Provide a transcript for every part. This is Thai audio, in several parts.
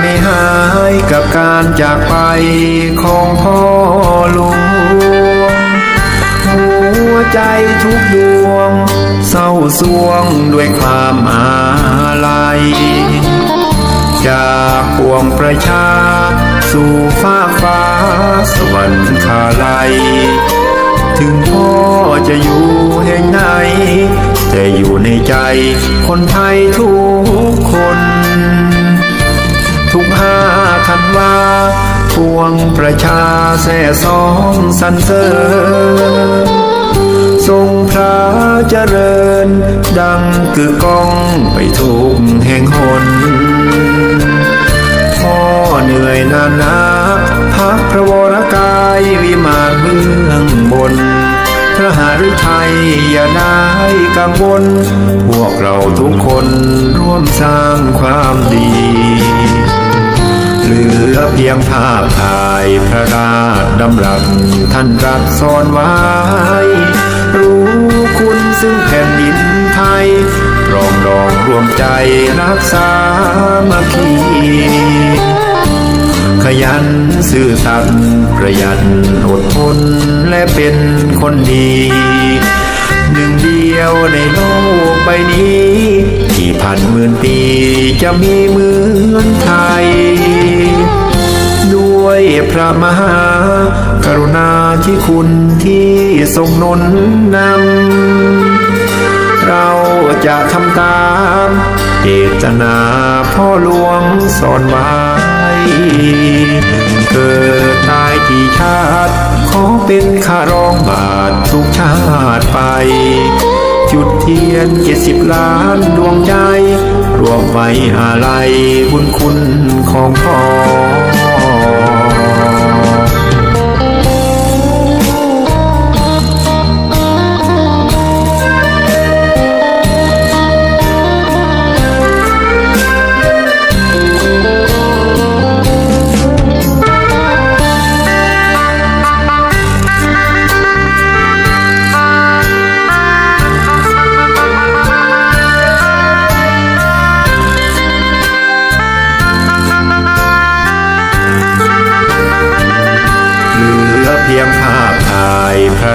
ไม่หายกับการจากไปของพ่อหลวงหัวใจทุกดวง เศร้าสวงด้วยความอาลัย จากปวงประชา สู่ฟ้าฟ้าสวรรค์าลัย ถึงพ่อจะอยู่แห่งไหน แต่อยู่ในใจคนไทยทุก ธันวาพวงประชาแส่สองสรรเสริญทรงพระเจริญ ดังกึกก้องไปทุกแห่งหนพ่อเหนื่อยนานาพักพระวรกายวิมานเมืองบนพระหฤทัยอย่าได้กังวล พวกเราทุกคนร่วมสร้างความดี ลือเพียงภาพถ่ายพระราชดำรัสท่านรัสสอนไว้ รู้คุณซึ่งแผ่นดินไทยรองดองรวมใจรักษามาคีขยันซื่อสัตย์ประหยัดอดทนและเป็นคนดี หนึ่งเดียวในโลกใบนี้ ที่พันหมื่นปีจะมีเหมือนไทย ด้วยพระมหากรุณาที่คุณที่ทรงนนนำ เราจะทำตามเจตนาพ่อหลวงสอนไว้เกิดตายกี่ชาติขอเป็นข้ารองบาททุกชาติไป จุดเทียนเจ็ดสิบล้านดวงใจ รวมไว้อาลัยบุญคุณของพ่อ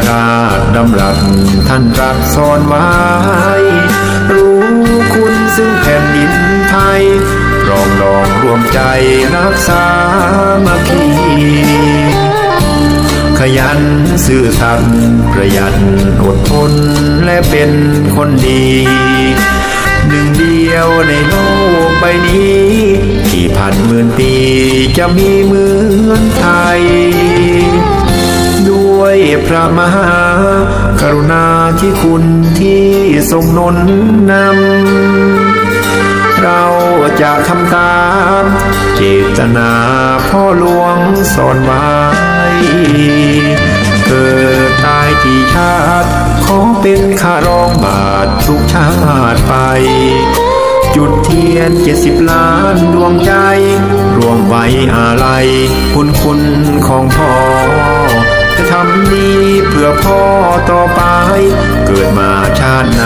ราชดำรัสท่านรัสสอนไว้ รู้คุณซึ่งแผ่นดินไทยรองดองรวมใจรักษามาคี ขยันซื่อสัตย์ประหยัดอดทนและเป็นคนดีหนึ่งเดียวในโลกใบนี้ที่พันหมื่นปีจะมีเหมือนไทย ระมหากรุณาที่คุณที่ทรงนนนำ เราจะทำตามเจตนาพ่อหลวงสอนไว้เกิดตายกี่ชาติ ขอเป็นข้ารองบาททุกชาติไป จุดเทียนเจ็ดสิบล้านดวงใจ รวมไว้อาลัยคุณคุณของพ่อ ดีเพื่อพ่อต่อไป เกิดมาชาติไหน